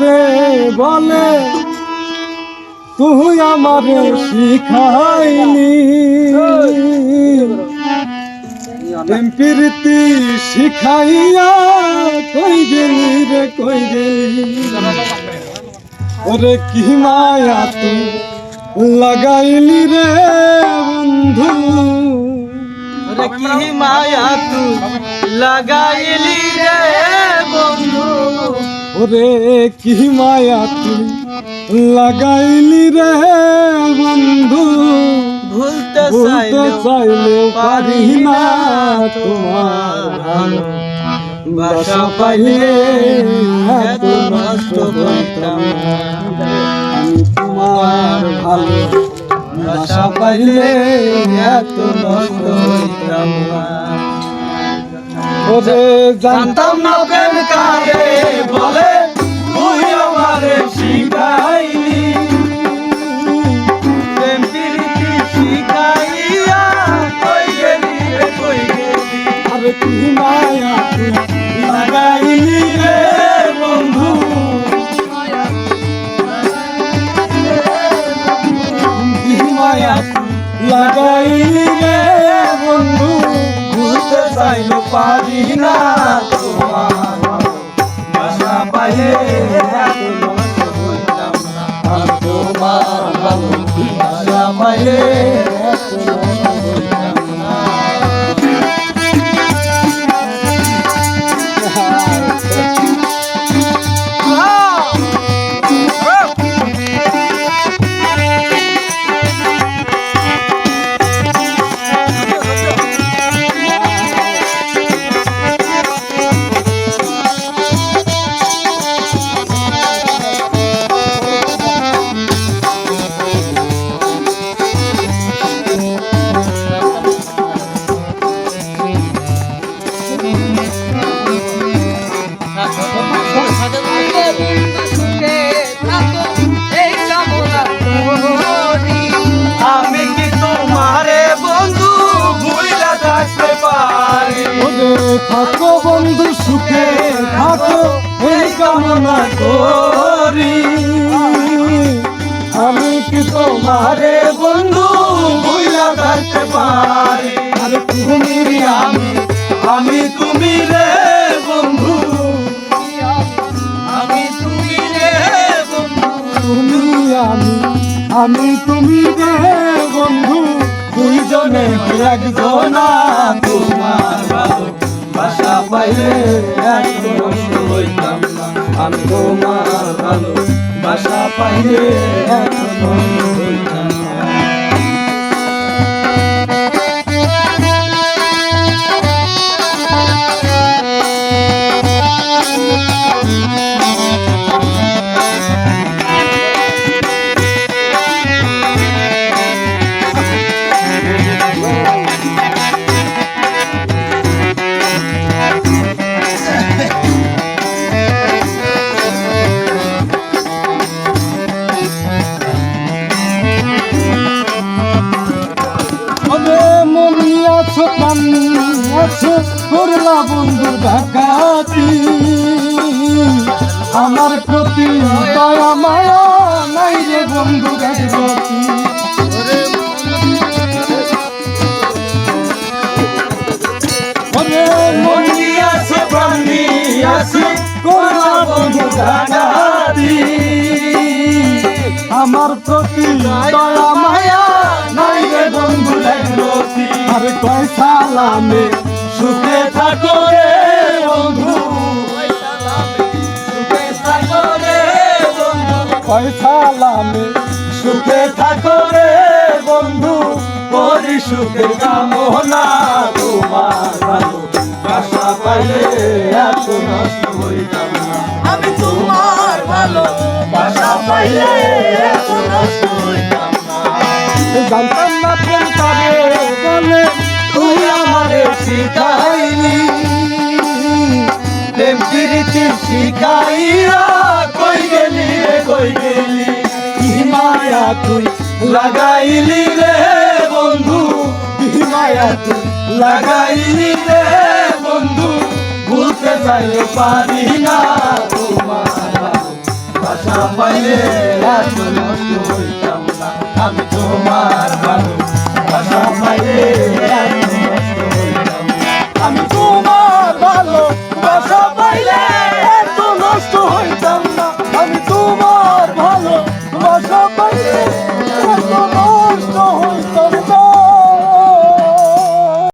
রে বলে, তুই আমারে শিখাইনি প্রীতি শিখাইয়া কই গেলি রে, কই গেলি? ওরে কি মায়া তুই লাগাইলি রে, বন্ধু। রে কি মায়া তুই লাগাইলি রে, বন্ধু। ওরে কি মায়া তুই লাগাইলি রে বন্ধু ভুলতে চাইলে পারি না তোমার ভালো ভাষা পাইলে এত নষ্ট করতাম আমি তোমার ভালো ভাষা পাইলে এত নষ্ট হইতাম না। ওরে জানতাম না প্রেম কারে বলে তুই আমারে শিখাইলি। প্রেম প্রীতি শিখাইয়া কই গেলি রে কই গেলি? আরে কি মায়া লাগাইলি রে বন্ধু। মায়া লাগাইলি রে বন্ধু। চাইলো পারি না। তোমার বাসা পাইলে কামনা করি। আমি কি তোমারে বন্ধু ভুইলা থাকতে পারি? আরে তুমি আমি আমি তুমি রে বন্ধু। আমি তুমি রে বন্ধু। তুমি আমি আমি তুমি রে বন্ধু। দুইজনে একজনা তোমার ভাষা পাইলে নষ্ট হইতাম না। আমি তোমার ভালো বাসা পাইলে এত করলা বন্ধু ডাকাতি। আমার প্রতি দয়া মায়া নাই রে বন্ধু করলা ডাকাতি। আমার প্রতি দয়া মায়া নাই রে বন্ধু ডাকবতি আরে কয় সালামে সালামে। সুখে থাকো রে বন্ধু করি সুখে কামনা তোমার ভালো। বাসা পাইলে এত নষ্ট হইতাম না। আমি তোমার ভালো। বাসা পাইলে এত নষ্ট হইতাম না। জানতাম লাগাইলি রে বন্ধু মায়া তুই লাগাইলি রে বন্ধু, ভুলতে যাই পারি না তোমার পাইলে হইতাম না। আমি তোমার